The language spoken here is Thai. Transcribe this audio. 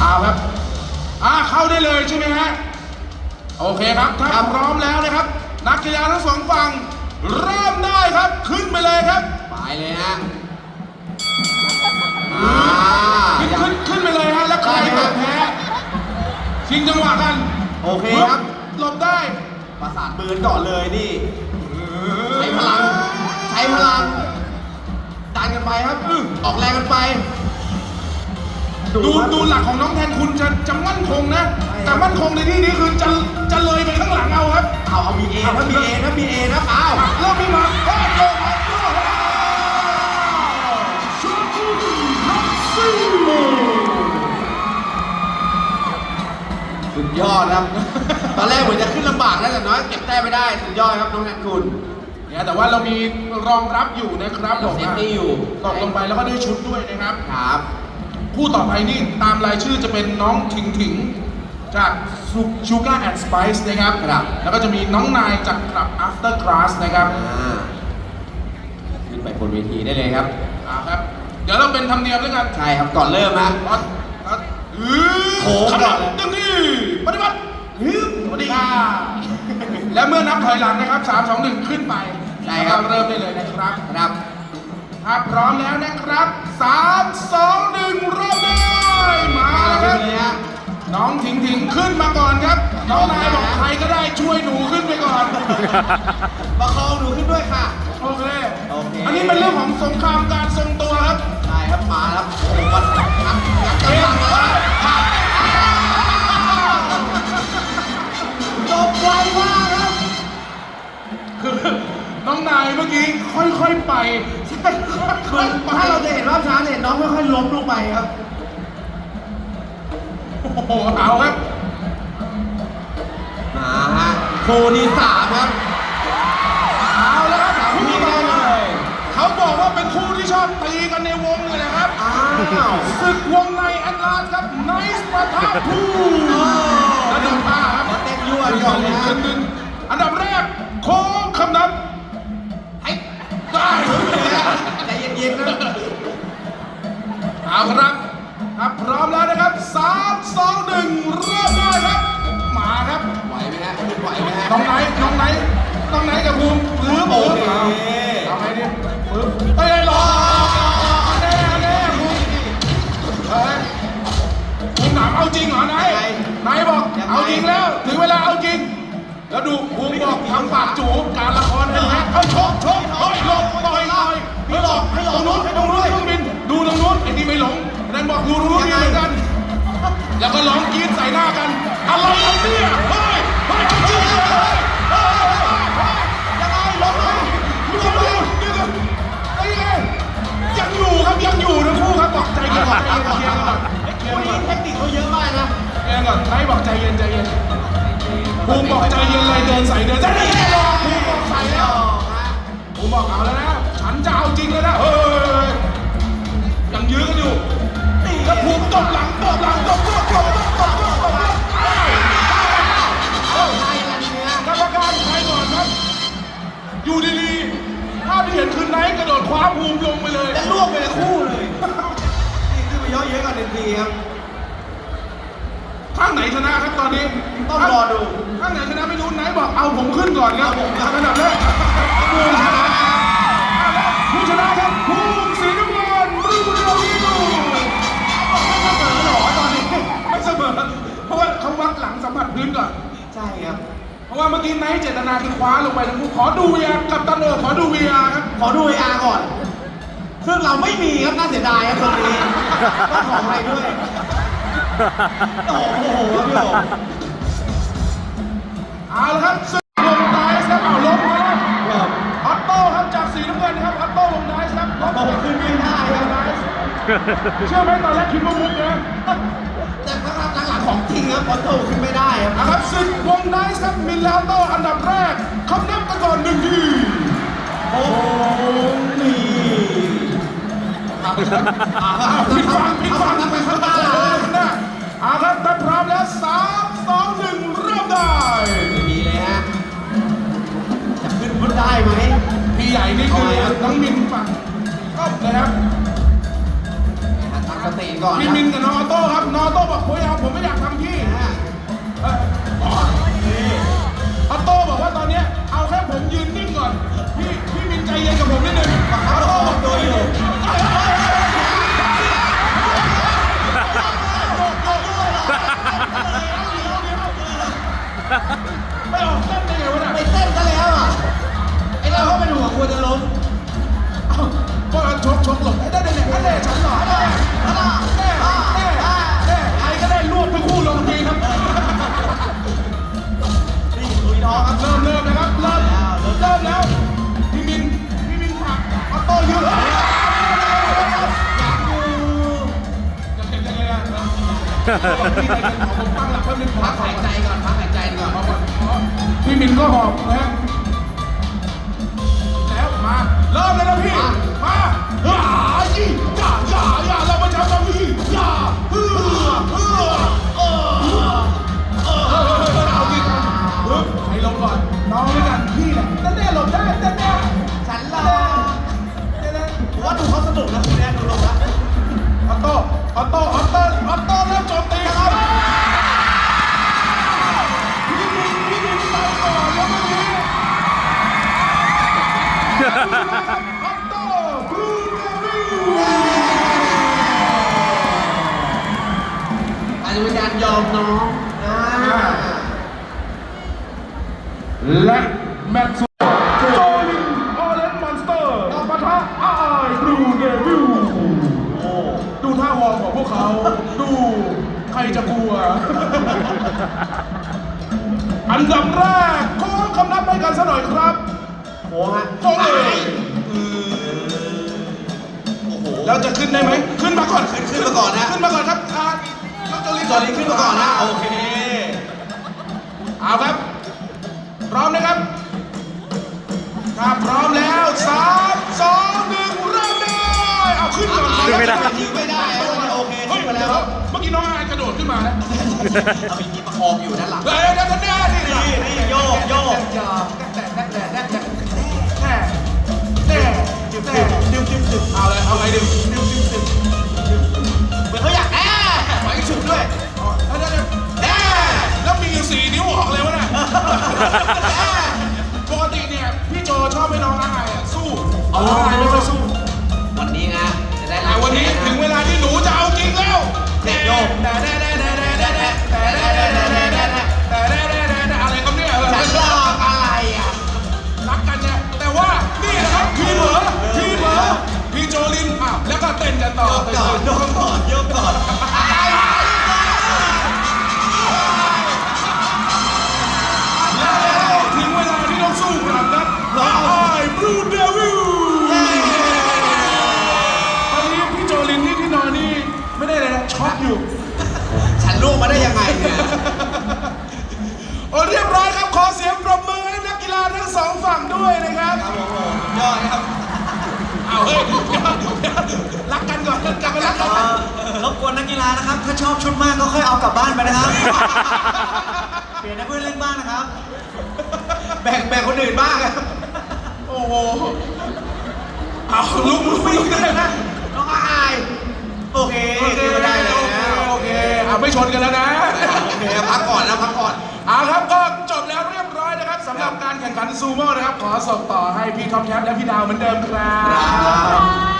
เอาครับอ่าเข้าได้เลยใช่ไหมฮะโอเคครับถ้าพร้อมแล้วนะครับ นักกีฬาทั้งสองฝั่งเริ่มได้ครับขึ้นไปเลยครับไปเลยฮะอ่าขึ้นยังขึ้นขึ้นไปเลยฮะแล้วใครได้ครับแพ้ชิงจังหวะกันโอเคครับหลบได้ประสานมือก่อนเลยนี่ใช้พลังใช้พลังดันกันไปครับออกแรงกันไป ดูครับดูหลักของน้องแทนคุณจะจะมั่นคงนะใช่ครับแต่มั่นคงในที่นี้คือจะจะเลยไปข้างหลังเอาครับเอาเอามีเอนะมีเอนะมีเอนะอ้าวเริ่มมีมาโอ้โหโอ้โหชูคูนักซิ่งสุดยอดครับ ตอนแรกเหมือนจะขึ้นลำบากแล้วแต่น้อยเก็บแต้มไม่ได้สุดยอดครับน้องแทนคุณเนี่ยแต่ว่าเรามีรองรับอยู่นะครับเราเซฟตี้อยู่ตกลงไปแล้วก็ได้ชุดด้วยนะครับ ครับ คู่ต่อไปนี่ตามรายชื่อจะเป็นน้องถิงถิงจาก Sugar and Spice นะครับ ครับ แล้วก็จะมีน้องนายจากคลับ After Class นะครับอ่าขึ้นไปบนเวทีได้เลยครับ อ่าครับ เดี๋ยวเราเป็นธรรมเนียมแล้วกันใช่ครับ ก่อนเริ่มฮะรัดรัดอือโค้งขก่นาอดนเลยตึงนี่ปฏิบัติฮึบสวัสดีค่ะและเมื่อนับถอยหลังนะครับ 3 2 1 ขึ้นไปใช่ครับ เริ่มได้เลยนะครับ ครับ ถ้าพร้อมแล้วนะครับ3 2 1เริ่มได้มาแล้วครับเลยฮะน้องถิงถิงขึ้นมาก่อนครับน้องนายบอกใครก็ได้ช่วยหนูขึ้นไปก่อนประคองหนูขึ้นด้วยค่ะโอเคโอเคอันนี้เป็นเรื่องของสงครามการทรงตัวครับใช่ครับมาแล้วโอ้โหมันงัดงัดเอ๊ะกำลังแล้วจบไวมากครับคือน้องนายเมื่อกี้ค่อยๆไปใช่คือ ถ้าเราจะเห็นรอบช้าเนี่ยน้องค่อยๆล้มลงไปครับ โอ้โหเอาครับมาฮะคู่ที่สามครับ เอาแล้วครับสามคู่คู่ต่อได้ไปเลย เขาบอกว่าเป็นคู่ที่ชอบตีกันในวงเลยนะครับอ้าวศึกวงในแอตลาสครับไนส์ปะทะพูแล้วดูท่าครับมาเต้นยั่วก่อนเลยฮะ ใจเย็นๆนะเอาครับครับพร้อมแล้วนะครับ3 2 1เริ่มได้ครับ มาครับไหวไหมฮะไหวไหมฮะน้องไหนน้องไหนน้องไหนกับภูมิปื้มโอเคเอาเอาไงดิปื้มเฮ้ยรอเอาแน่เอาแน่ภูมิเฮ้ยภูมิถามเอาจริงเหรอไหนไหนบอกเอาจริงแล้วถึงเวลาเอาจริง แล้วดูภูมิบอกทำปากจูบการละครเห็นไหมเอาชกชกเฮ้ยหลบต่อยต่อย ไม่หลบไม่หลบตรงนู้นตรงนู้นเครื่องบินดูตรงนู้นไอ้นี่ไม่หลงนั่นบอกดูตรงนู้นนี่เหมือนกัน แล้วก็ร้องกรี๊ดใส่หน้ากันอะไรกันเนี่ยเฮ้ยเฮ้ย ๆภาพที่เห็นคือไนท์กระโดดคว้าภูมิลงไปเลย และล่วงไปเลยคู่เลย นี่คือไปเยอะเยอะกันหนึ่งทีครับ ข้างไหนชนะครับตอนนี้ต้องรอดู ข้างไหนชนะไม่รู้ไนท์บอกเอาผมขึ้นก่อนครับผมอันดับแรกภูมิชนะเอาละผู้ชนะครับภูมิสีน้ำเงินบรูโนวิโนไม่เสมอหรอตอนนี้ไม่เสมอเพราะว่าเขาวัดหลังสัมผัสพื้นก่อน ใช่ครับเพ ราะว่าเมื่อกี้ไนท์เจตนาคือคว้าลงไปทั้งคู่ขอดูวีอาร์กับตันโอขอดูวีอาร์ครับ ขอดู AR ก่อน ซึ่งเราไม่มีครับน่าเสียดายครับตรงนี้ต้องขออภัยด้วย โอ้โหครับพี่โอ๋เอาละครับซึ่งวงไดส์ครับเอาล้มมาแล้วออตโต้ครับจากสีน้ำเงินครับออตโต้วงไดส์ครับล้มโตขึ้นไม่ได้ครับไดส์เชื่อไหมตอนแรกคิดว่ามุกนะแต่พักหลังๆ ของจริงครับพอโตขึ้นไม่ได้ครับนะครับศึกวงไดส์ครับมิลลาโต้อันดับแรกเขานับกันก่อนหนึ่งทีโอ้นี่อ่าผิดฟังผิดฟังไปข้างหน้านะเอาครับถ้าพร้อมแล้วสามสองหนึ่งเริ่มได้ดีเลยฮะจะขึ้นพุทได้ไหมพี่ใหญ่นี่คือน้องมินฝั่งก็นะครับ ตั้งสติก่อนมินมินกับน้องออโต้ครับน้องออโต้บอกผมเอาผมไม่อยากทำพี่เอออ๋อออโต้บอกว่าตอนเนี้ยเอาแค่ผมยืนนิ่งก่อน พี่พี่มินใจเย็นกับผมนิดนึงออโต้บอกตัวอยู่ไม่ออกเต้นได้ไงวะเนี่ยไปเต้นกันแล้วอะไอเราก็เป็นห่วงกลัวจะล้มเอ้าก็ชกชกหลบได้ได้ได้ได้ได้ฉันหรอ น้องครับเริ่มเริ่มนะครับเริ่มเริ่มแล้วพี่มินพี่มินผักออโต้ยืดยังยังยังยังยังพี่ใจเย็นขอผมตั้งหลักแป๊บนึงพักหายใจก่อนพักหายใจก่อนพี่มินก็หอบนะฮะ ว่าดูเขาสนุกนะคุณแน่ดูลงแล้วออโต้ออโต้ออโต้ออโต้เริ่มโจมตีครับพี่มินพี่มินไปก่อนแล้วเมื่อกี้ออโต้บลูเบอรี่อาจจะเป็นการยอมน้องอ่าและแมตช์ ท่าวอร์มของพวกเขา ดูใครจะกลัว อันดับแรกขอคำนับให้กันสักหน่อยครับโอ้ฮะโอ้ยโอ้โหเราจะขึ้นได้ไหม ขึ้นมาก่อน ขึ้นขึ้นมาก่อนนะ ขึ้นมาก่อนครับอ่าน้องโจลินตอนนี้ขึ้นมาก่อนนะ โอเคเอาครับ พร้อมนะครับ ถ้าพร้อมแล้วสาม ขึ้นก่อนใครขึ้ไม่ได้ไม่ได้โอเคเฮ้ยขึ้นมาแล้วเมื่อกี้น้องอายกระโดดขึ้นมาแล้วมีประคองอยู่ด้านหลังเฮ้ยเดี๋ยวเดี๋ยวเดี๋ยวนี่นี่นี่นี่โยกโแกเแาเลยเอาไงดิเหมือนเขาอยากแจิ้มายฉุดิ้วยเอาเหมายวเดี๋ยวแน่แล้วมีอยู่สีนิ้วออกเลยวะน่ะปกติเนี่ยพี่โจชอบให้น้องอายอะสู้น้องอายไม่ค่อยสู้ โยกแได้ยังไงเนี่ยโอ้เรียบร้อยครับขอเสียงปรบมือให้นักกีฬาทั้งสองฝั่งด้วยนะครับยอดครับเอาเฮ้ยเดี๋ยวเดี๋ยวรักกันก่อนกลับไปรักกันรบกวนนักกีฬานะครับ ถ้าชอบชุดมากก็ค่อยเอากลับบ้านไปนะครับ เปลี่ยนให้เพื่อนเล่นบ้างนะครับ แบ่งแบ่งคนอื่นบ้างครับโอ้โหเอาลุกลุกไม่ลุกได้นะ น้องอาย โอเคขึ้นมาได้แล้ว โอเคเอาไม่ชนกันแล้วนะ โอเคพักก่อนนะพักก่อน เอาครับก็จบแล้วเรียบร้อยนะครับสำหรับการแข่งขันซูโม่นะครับ ขอส่งต่อให้พี่ท็อปแคปและพี่ดาวเหมือนเดิมครับ ครับ